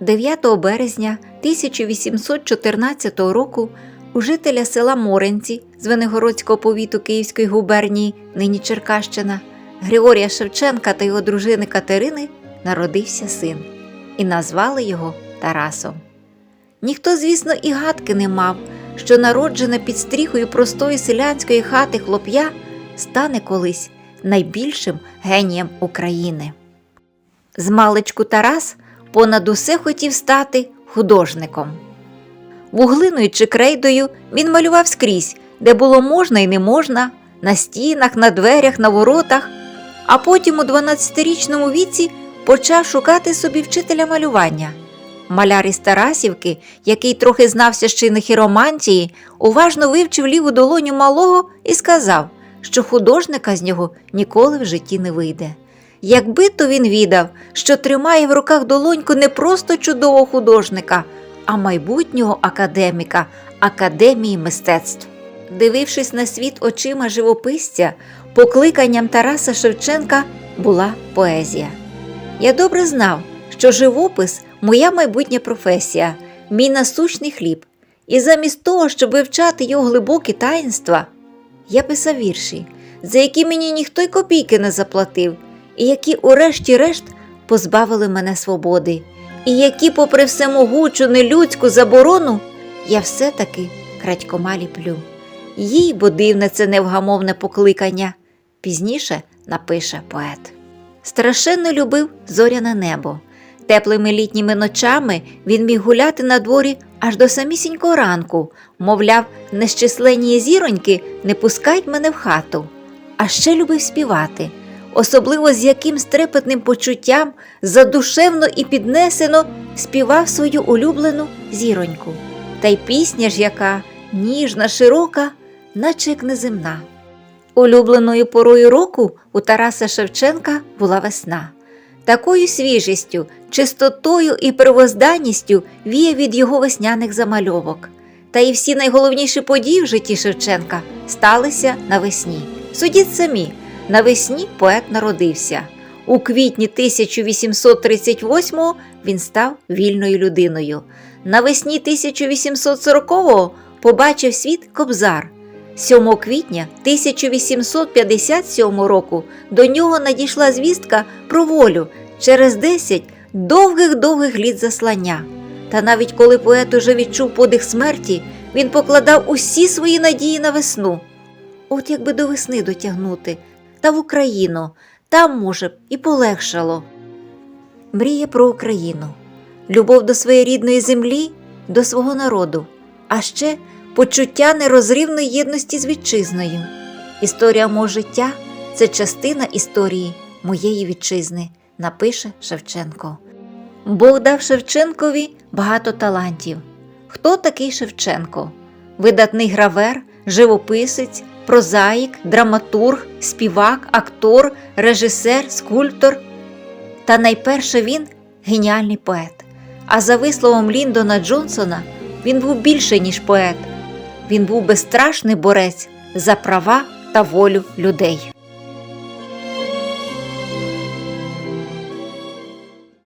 9 березня 1814 року у жителя села Моренці з Венегородського повіту Київської губернії, нині Черкащина, Григорія Шевченка та його дружини Катерини народився син, і назвали його Тарасом. Ніхто, звісно, і гадки не мав, що народжена під стріхою простої селянської хати хлоп'я стане колись найбільшим генієм України. Змалечку Тарас понад усе хотів стати художником. Вуглиною чи крейдою він малював скрізь, де було можна і не можна, на стінах, на дверях, на воротах, а потім у 12-річному віці почав шукати собі вчителя малювання. Маляр із Тарасівки, який трохи знався ще й на хіромантії, уважно вивчив ліву долоню малого і сказав, що художника з нього ніколи в житті не вийде. Якби то він відав, що тримає в руках долоньку не просто чудового художника, а майбутнього академіка Академії мистецтв. Дивившись на світ очима живописця, покликанням Тараса Шевченка була поезія. Я добре знав, що живопис моя майбутня професія, мій насущний хліб, і замість того, щоб вивчати його глибокі таїнства, я писав вірші, за які мені ніхто й копійки не заплатив, і які, урешті-решт, позбавили мене свободи, і які, попри всемогучу нелюдську заборону, я все-таки крадькома ліплю. Їй бо дивне це невгамовне покликання, пізніше напише поет. Страшенно любив зоряне небо. Теплими літніми ночами він міг гуляти на дворі аж до самісінького ранку, мовляв, нещисленні зіроньки не пускають мене в хату. А ще любив співати, особливо з яким стрепетним почуттям задушевно і піднесено співав свою улюблену зіроньку. Та й пісня ж яка ніжна, широка, наче як неземна. Улюбленою порою року у Тараса Шевченка була весна. Такою свіжістю, чистотою і первозданністю віє від його весняних замальовок. Та й всі найголовніші події в житті Шевченка сталися навесні. Судіть самі, навесні поет народився. У квітні 1838-го він став вільною людиною. Навесні 1840-го побачив світ Кобзар. 7 квітня 1857 року до нього надійшла звістка про волю через 10 довгих-довгих літ заслання. Та навіть коли поет уже відчув подих смерті, він покладав усі свої надії на весну. От якби до весни дотягнути, та в Україну, там, може, б і полегшало. Мріє про Україну, любов до своєї рідної землі, до свого народу, а ще почуття нерозривної єдності з вітчизною. Історія мого життя це частина історії моєї вітчизни, напише Шевченко. Бог дав Шевченкові багато талантів. Хто такий Шевченко? Видатний гравер, живописець, прозаїк, драматург, співак, актор, режисер, скульптор. Та найперше він геніальний поет. А за висловом Ліндона Джонсона, він був більше, ніж поет. Він був безстрашний борець за права та волю людей.